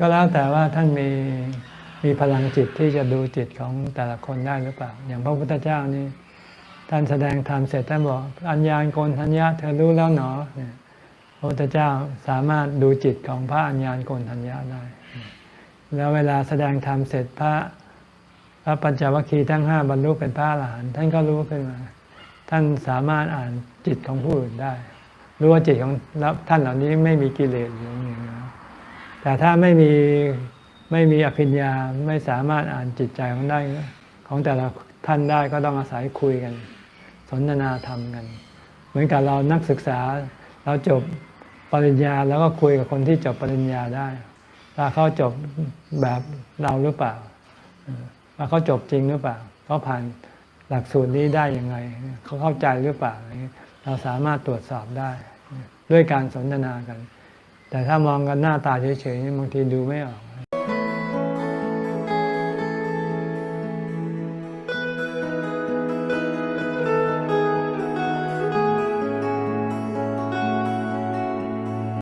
ก็แล้วแต่ว่าท่านมีมีพลังจิตที่จะดูจิตของแต่ละคนได้หรือเปล่า อย่างพระพุทธเจ้านี่ท่านแสดงธรรมเสร็จท่านบอกอัญญาณโกนทัญญะเธอรู้แล้วหนอเนี่ยพระพุทธเจ้าสามารถดูจิตของพระอัญญาณโกนทัญญะได้ แล้วเวลาแสดงธรรมเสร็จพระพระปัญจวัคคีย์ทั้งห้าบรรลุเป็นพระอรหันต์ท่านก็รู้ขึ้นมา ท่านสามารถอ่านจิตของผู้อื่นได้ รู้ว่าจิตของท่านเหล่านี้ไม่มีกิเลสอยู่ แต่ถ้าไม่มีไม่มีอภิญญาไม่สามารถอ่านจิตใจของได้ของแต่ละท่านได้ก็ต้องอาศัยคุยกัน สนทนาธรรมกัน เหมือนกับเรานักศึกษาเราจบปริญญาแล้วก็คุยกับคนที่จบปริญญาได้ว่าเขาจบแบบเราหรือเปล่าเออว่าเขาจบจริงหรือเปล่าเขาผ่านหลักสูตรนี้ได้ยังไงเขาเข้าใจหรือเปล่าเราสามารถตรวจสอบได้ ด้วยการสนทนากัน แต่ถ้ามองกันหน้าตาเฉยๆนี่บางทีดูไม่ออก